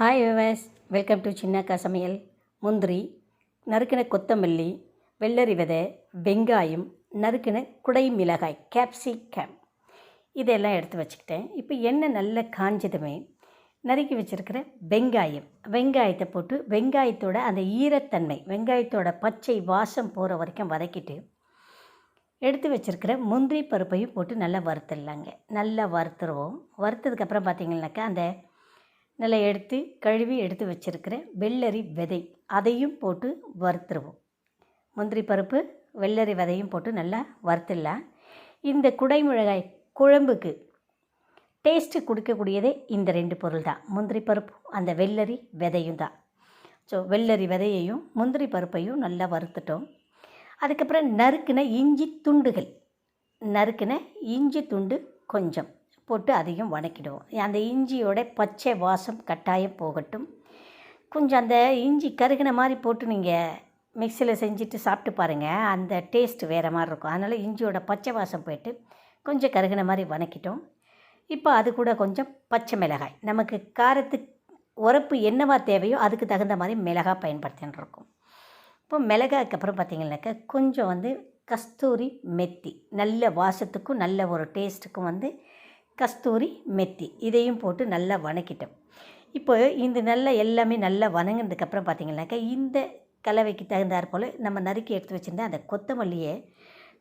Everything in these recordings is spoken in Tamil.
Hi viewers welcome to Chinnakka Samayal முந்திரி நறுக்கின கொத்தமல்லி வெள்ளரி விதை வெங்காயம் நறுக்கின குடை மிளகாய் கேப்சிகம் இதெல்லாம் எடுத்து வச்சுக்கிட்டேன். இப்போ எண்ணெய் நல்லா காஞ்சதுமே நறுக்கி வச்சுருக்கிற வெங்காயம். வெங்காயத்தை போட்டு வெங்காயத்தோட அந்த ஈரத்தன்மை வெங்காயத்தோட பச்சை வாசம் போகிற வரைக்கும் வதக்கிட்டு எடுத்து வச்சுருக்கிற முந்திரி பருப்பையும் போட்டு நல்லா வறுத்துடலாங்க. நல்லா வறுத்துருவோம். வறுத்ததுக்கப்புறம் பார்த்தீங்கன்னாக்கா அந்த நல்லா எடுத்து கழுவி எடுத்து வச்சுருக்கிற வெள்ளரி விதை அதையும் போட்டு வறுத்துருவோம். முந்திரி பருப்பு வெள்ளரி விதையும் போட்டு நல்லா வறுத்துடலாம். இந்த குடைமிளகாய் குழம்புக்கு டேஸ்ட்டு கொடுக்கக்கூடியதே இந்த ரெண்டு பொருள் தான். முந்திரி பருப்பும் அந்த வெள்ளரி விதையும் தான். ஸோ வெள்ளரி விதையையும் முந்திரி பருப்பையும் நல்லா வறுத்துட்டோம். அதுக்கப்புறம் நறுக்கின இஞ்சி துண்டுகள். நறுக்கின இஞ்சி துண்டு கொஞ்சம். போட்டு அதையும் வதக்கிடுவோம் அந்த இஞ்சியோட பச்சை வாசம் கட்டாயம் போகட்டும். கொஞ்சம் அந்த இஞ்சி கருகின மாதிரி போட்டு நீங்கள் மிக்சியில் செஞ்சுட்டு சாப்பிட்டு பாருங்கள் அந்த டேஸ்ட் வேறு மாதிரி இருக்கும். அதனால் இஞ்சியோட பச்சை வாசம் போயிட்டு கொஞ்சம் கருகின மாதிரி வதக்கிட்டோம் இப்போ அது கூட கொஞ்சம் பச்சை மிளகாய். நமக்கு காரத்துக்கு உரப்பு என்னவா தேவையோ அதுக்கு தகுந்த மாதிரி மிளகாய் பயன்படுத்தின்னு இருக்கும். இப்போ மிளகாய்க்கு அப்புறம் பார்த்தீங்கன்னாக்கா கொஞ்சம் வந்து கஸ்தூரி மெத்தி. நல்ல வாசத்துக்கும் நல்ல ஒரு டேஸ்ட்டுக்கும் வந்து கஸ்தூரி மெத்தி. இதையும் போட்டு நல்லா வணக்கிட்டோம். இப்போ இந்த நல்லா எல்லாமே நல்லா வணங்கினதுக்கப்புறம் பார்த்தீங்கன்னாக்கா இந்த கலவைக்கு தகுந்தாற் போல் நம்ம நறுக்கி எடுத்து வச்சுருந்தா அந்த கொத்தமல்லியை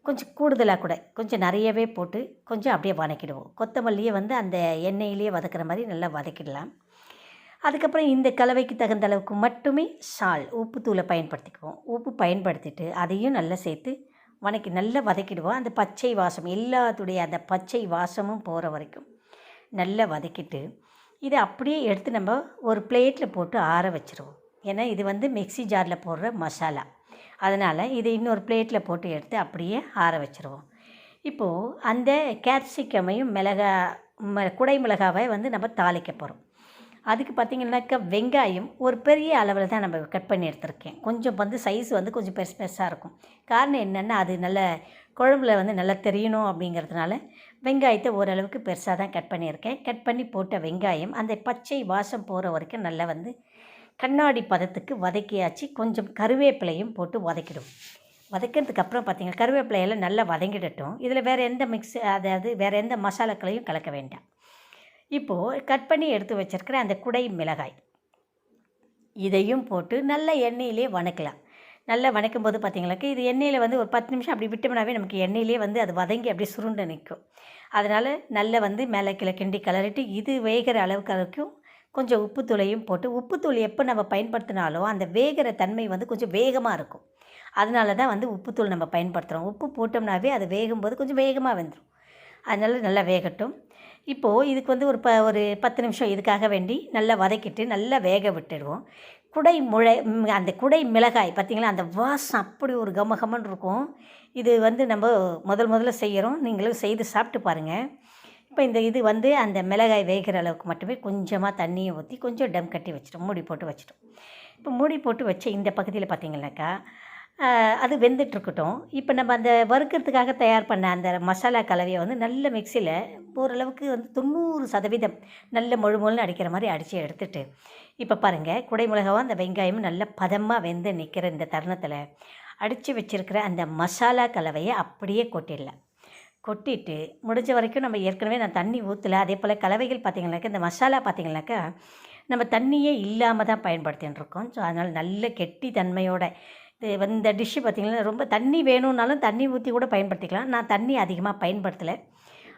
கொஞ்சம் கூடுதலாக கூட கொஞ்சம் நிறையவே போட்டு கொஞ்சம் அப்படியே வதக்கிடுவோம் கொத்தமல்லியை வந்து அந்த எண்ணெயிலேயே வதக்கிற மாதிரி நல்லா வதக்கிடலாம். அதுக்கப்புறம் இந்த கலவைக்கு தகுந்த அளவுக்கு மட்டுமே சால் உப்புத்தூளை பயன்படுத்திக்குவோம். உப்பு பயன்படுத்திட்டு அதையும் நல்லா சேர்த்து வதக்கி நல்லா வதக்கிடுவோம். அந்த பச்சை வாசம் எல்லாத்துடைய அந்த பச்சை வாசமும் போகிற வரைக்கும் நல்லா வதக்கிட்டு இதை அப்படியே எடுத்து நம்ம ஒரு பிளேட்டில் போட்டு ஆற வச்சுருவோம். ஏன்னா இது வந்து மிக்ஸி ஜாரில் போடுற மசாலா. அதனால் இதை இன்னொரு பிளேட்டில் போட்டு எடுத்து அப்படியே ஆற வச்சுருவோம். இப்போது அந்த கேப்சிகமையும் மிளகா குடை மிளகாவை வந்து நம்ம தாளிக்க போகிறோம் அதுக்கு பார்த்திங்கனாக்கா வெங்காயம் ஒரு பெரிய அளவில் தான் நம்ம கட் பண்ணி எடுத்திருக்கேன். கொஞ்சம் வந்து சைஸ் வந்து கொஞ்சம் பெருசு பெருசாக இருக்கும். காரணம் என்னென்னா அது நல்ல குழம்புல வந்து நல்லா தெரியணும் அப்படிங்கிறதுனால வெங்காயத்தை ஓரளவுக்கு பெருசாக தான் கட் பண்ணியிருக்கேன். கட் பண்ணி போட்ட வெங்காயம் அந்த பச்சை வாசம் போகிற வரைக்கும் நல்லா வந்து கண்ணாடி பதத்துக்கு வதக்கியாச்சு. கொஞ்சம் கருவேப்பிலையும் போட்டு வதக்கிடும். வதக்கிறதுக்கு அப்புறம் பார்த்திங்கன்னா கருவேப்பிலையெல்லாம் நல்லா வதங்கிடட்டும். இதில் வேறு எந்த மிக்ஸ் அதாவது வேறு எந்த மசாலாக்களையும் கலக்க வேண்டாம். இப்போது கட் பண்ணி எடுத்து வச்சுருக்கிற அந்த குடை மிளகாய். இதையும் போட்டு நல்ல எண்ணெயிலே வணக்கலாம். நல்லா வணக்கும் போது பார்த்திங்களாக்கா இது எண்ணெயில் வந்து ஒரு பத்து நிமிஷம் அப்படி விட்டோம்னாவே நமக்கு எண்ணெயிலே வந்து அது வதங்கி அப்படியே சுருண்டு நிற்கும். அதனால் நல்லா வந்து மேலே கீழே கிண்டி கலரிட்டு இது வேகிற அளவுக்கு அளவுக்கும் கொஞ்சம் உப்புத்தூளையும் போட்டு உப்புத்தூள் எப்போ நம்ம பயன்படுத்தினாலும் அந்த வேகிற தன்மை வந்து கொஞ்சம் வேகமாக இருக்கும். அதனால தான் வந்து உப்புத்தூள் நம்ம பயன்படுத்துகிறோம் உப்பு போட்டோம்னாவே அது வேகும்போது கொஞ்சம் வேகமாக வெந்துடும் அதனால் நல்லா வேகட்டும். இப்போது இதுக்கு வந்து ஒரு ப ஒரு பத்து நிமிஷம் இதுக்காக வேண்டி நல்லா வதக்கிட்டு நல்லா வேக விட்டுடுவோம். குடை முளை அந்த குடை மிளகாய் பார்த்திங்களா அந்த வாசம் அப்படி ஒரு கமகமன்னு இருக்கும். இது வந்து நம்ம முதல் முதல்ல செய்கிறோம் நீங்களும் செய்து சாப்பிட்டு பாருங்கள் இப்போ இந்த இது வந்து அந்த மிளகாய் வேகிற அளவுக்கு மட்டுமே கொஞ்சமாக தண்ணியை ஊற்றி கொஞ்சம் டம் கட்டி வச்சிட்டோம். மூடி போட்டு வச்சிட்டோம். இப்போ மூடி போட்டு வச்ச இந்த பகுதியில் பார்த்திங்கனாக்கா அது வெந்துட்டுருக்கட்டும். இப்போ நம்ம அந்த வறுக்கிறதுக்காக தயார் பண்ண அந்த மசாலா கலவையை வந்து நல்ல மிக்சியில் ஓரளவுக்கு வந்து தொண்ணூறு சதவீதம் நல்ல முழு முழுன்னு அடிக்கிற மாதிரி அடித்து எடுத்துட்டு இப்போ பாருங்கள் குடைமிளகாவும் அந்த வெங்காயமும் நல்ல பதமாக வெந்து நிற்கிற இந்த தருணத்தில் அடித்து வச்சுருக்கிற அந்த மசாலா கலவையை அப்படியே கொட்டிடலாம். கொட்டிட்டு முடிஞ்ச வரைக்கும் நம்ம ஏற்கனவே நான் தண்ணி ஊற்றலை அதே போல் கலவைகள் பார்த்திங்கனாக்கா இந்த மசாலா பார்த்திங்கனாக்கா நம்ம தண்ணியே இல்லாமல் தான் பயன்படுத்தின்னு இருக்கோம். ஸோ அதனால் நல்ல கெட்டி தன்மையோட இந்த டிஷ்ஷு பார்த்திங்கன்னா ரொம்ப தண்ணி வேணும்னாலும் தண்ணி ஊற்றி கூட பயன்படுத்திக்கலாம். நான் தண்ணி அதிகமாக பயன்படுத்தலை.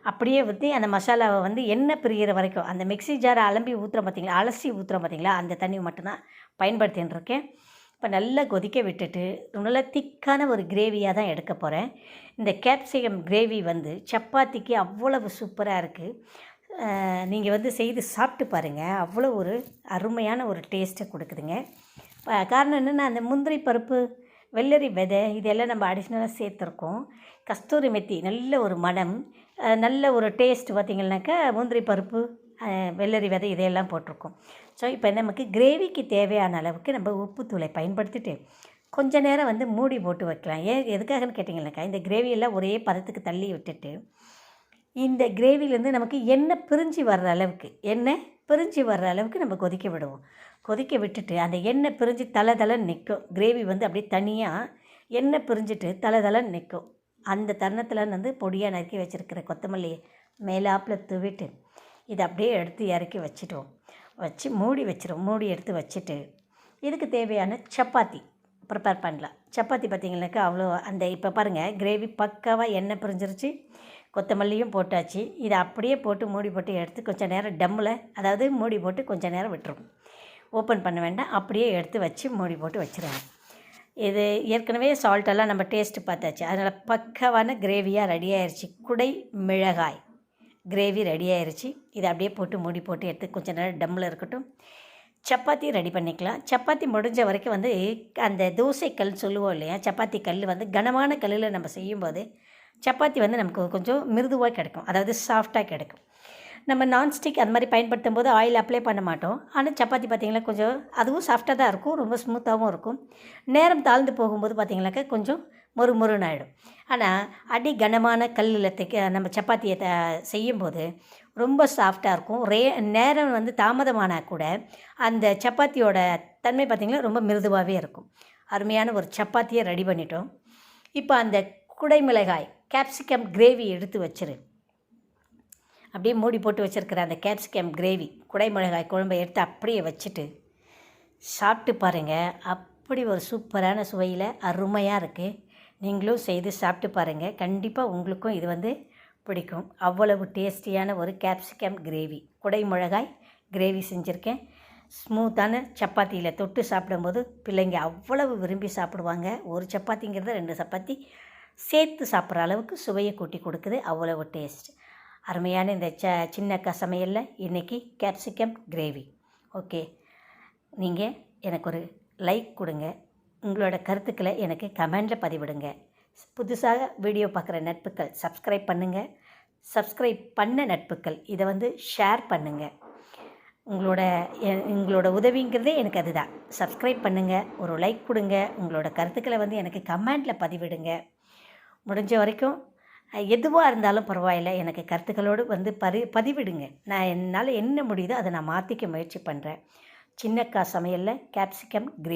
அப்படியே ஊற்றி அந்த மசாலாவை வந்து எண்ணெய் பிரிகிற வரைக்கும் அந்த மிக்ஸி ஜாரை அலம்பி ஊற்றுறோம் பார்த்திங்களா? அலசி ஊற்றுறோம் பார்த்திங்களா? அந்த தண்ணி மட்டும்தான் பயன்படுத்தின்னு இருக்கேன். இப்போ நல்லா கொதிக்க விட்டுட்டு நல்லா திக்கான ஒரு கிரேவியாக தான் எடுக்க போகிறேன் இந்த கேப்சிகம் கிரேவி வந்து சப்பாத்திக்கு அவ்வளவு சூப்பராக இருக்குது நீங்கள் வந்து செய்து சாப்பிட்டு பாருங்கள் அவ்வளோ ஒரு அருமையான ஒரு டேஸ்ட்டை கொடுக்குதுங்க. காரணம் என்னென்னா அந்த முந்திரி பருப்பு வெள்ளரி விதை இதெல்லாம் நம்ம அடிஷ்னலாக சேர்த்துருக்கோம். கஸ்தூரி மெத்தி நல்ல ஒரு மனம் நல்ல ஒரு டேஸ்ட் பார்த்திங்கனாக்கா முந்திரி பருப்பு வெள்ளரி விதை இதையெல்லாம் போட்டிருக்கோம். ஸோ இப்போ நமக்கு கிரேவிக்கு தேவையான அளவுக்கு நம்ம உப்புத்தூளை பயன்படுத்திட்டு கொஞ்ச நேரம் வந்து மூடி போட்டு வைக்கலாம். ஏன் எதுக்காகன்னு கேட்டிங்கனாக்கா இந்த கிரேவியெல்லாம் ஒரே பதத்துக்கு தள்ளி விட்டுட்டு இந்த கிரேவிலேருந்து நமக்கு எண்ணெய் பிரிஞ்சு வர்ற அளவுக்கு எண்ணெய் பிரிஞ்சு வர்ற அளவுக்கு நம்ம கொதிக்க விடுவோம். கொதிக்க விட்டுட்டு அந்த எண்ணெய் பிரிஞ்சு தலை தலைன்னு நிற்கும். கிரேவி வந்து அப்படியே தனியாக எண்ணெய் பிரிஞ்சுட்டு தலை தலைன்னு நிற்கும். அந்த தருணத்தில் வந்து பொடியாக நறுக்கி வச்சுருக்கிற கொத்தமல்லியை மேலாப்பில் தூவிட்டு இதை அப்படியே எடுத்து இறக்கி வச்சுட்டோம் வச்சு மூடி வச்சிடும் மூடி எடுத்து வச்சுட்டு இதுக்கு தேவையான சப்பாத்தி ப்ரிப்பேர் பண்ணலாம். சப்பாத்தி பார்த்திங்கனாக்கா அவ்வளோ அந்த இப்போ பாருங்கள் கிரேவி பக்காவாக எண்ணெய் பிரிஞ்சிருச்சு. கொத்தமல்லியும் போட்டாச்சு. இதை அப்படியே போட்டு மூடி போட்டு எடுத்து கொஞ்சம் நேரம் டம்மில் அதாவது மூடி போட்டு கொஞ்சம் நேரம் விட்டுரும். ஓப்பன் பண்ண வேண்டாம். அப்படியே எடுத்து வச்சு மூடி போட்டு வச்சுருவேன் இது ஏற்கனவே சால்ட்டெல்லாம் நம்ம டேஸ்ட்டு பார்த்தாச்சு. அதனால் பக்கவான கிரேவியாக ரெடி ஆயிடுச்சு குடை மிளகாய் கிரேவி ரெடி ஆயிடுச்சு இதை அப்படியே போட்டு மூடி போட்டு எடுத்து கொஞ்சம் நேரம் டம்மில் இருக்கட்டும். சப்பாத்தி ரெடி பண்ணிக்கலாம். சப்பாத்தி முடிஞ்ச வரைக்கும் வந்து அந்த தோசை கல் சொல்லுவோம் இல்லையா? சப்பாத்தி கல் வந்து கனமான கல்லில் நம்ம செய்யும்போது சப்பாத்தி வந்து நமக்கு கொஞ்சம் மிருதுவாக கிடைக்கும். அதாவது சாஃப்டாக கிடைக்கும். நம்ம நான்ஸ்டிக் அது மாதிரி பயன்படுத்தும் போது ஆயில் அப்ளை பண்ண மாட்டோம். ஆனால் சப்பாத்தி பார்த்திங்கன்னா கொஞ்சம் அதுவும் சாஃப்டாக தான் இருக்கும். ரொம்ப ஸ்மூத்தாகவும் இருக்கும். நேரம் தாழ்ந்து போகும்போது பார்த்திங்கனாக்கா கொஞ்சம் மொறு மொறுன்னு ஆகிடும் ஆனால் அடி கனமான கல்லில் தைக்க நம்ம சப்பாத்தியை த செய்யும்போது ரொம்ப சாஃப்டாக இருக்கும். ரே நேரம் வந்து தாமதமானால் கூட அந்த சப்பாத்தியோட தன்மை பார்த்திங்கன்னா ரொம்ப மிருதுவாகவே இருக்கும். அருமையான ஒரு சப்பாத்தியை ரெடி பண்ணிட்டோம். இப்போ அந்த குடைமிளகாய் கேப்சிகம் கிரேவி எடுத்து வச்சிரு. அப்படியே மூடி போட்டு வச்சுருக்கிற அந்த கேப்சிகம் கிரேவி குடைமிளகாய் குழம்பை எடுத்து அப்படியே வச்சுட்டு சாப்பிட்டு பாருங்கள் அப்படி ஒரு சூப்பரான சுவையில் அருமையாக இருக்குது நீங்களும் செய்து சாப்பிட்டு பாருங்கள் கண்டிப்பாக உங்களுக்கும் இது வந்து பிடிக்கும். அவ்வளவு டேஸ்டியான ஒரு கேப்சிகம் கிரேவி. குடைமிளகாய் கிரேவி செஞ்சுருக்கேன். ஸ்மூத்தான சப்பாத்தியில் தொட்டு சாப்பிடும்போது பிள்ளைங்க அவ்வளவு விரும்பி சாப்பிடுவாங்க. ஒரு சப்பாத்திங்கிறத ரெண்டு சப்பாத்தி சேர்த்து சாப்பிட்ற அளவுக்கு சுவையை கூட்டி கொடுக்குது. அவ்வளவு டேஸ்ட் அருமையான இந்த ச சின்ன சமையலில் இன்றைக்கி கேப்சிகம் கிரேவி ஓகே நீங்கள் எனக்கு ஒரு லைக் கொடுங்க. உங்களோட கருத்துக்களை எனக்கு கமெண்டில் பதிவிடுங்க. புதுசாக வீடியோ பார்க்குற நட்புகள் சப்ஸ்கிரைப் பண்ணுங்கள் சப்ஸ்கிரைப் பண்ண நட்புகள் இதை வந்து ஷேர் பண்ணுங்கள் உங்களோட எ- உங்களோட உதவிங்கிறதே எனக்கு அதுதான். சப்ஸ்கிரைப் பண்ணுங்கள் ஒரு லைக் கொடுங்க. உங்களோட கருத்துக்களை வந்து எனக்கு கமெண்டில் பதிவிடுங்க. முடிஞ்ச வரைக்கும் எதுவாக இருந்தாலும் பரவாயில்ல. எனக்கு கருத்துக்களோடு வந்து பரி பதிவிடுங்க. நான் என்னால் என்ன முடியுதோ அதை நான் மாற்றிக்க முயற்சி பண்ணுறேன் சின்னக்கா சமையலில் கேப்சிகம் கிரே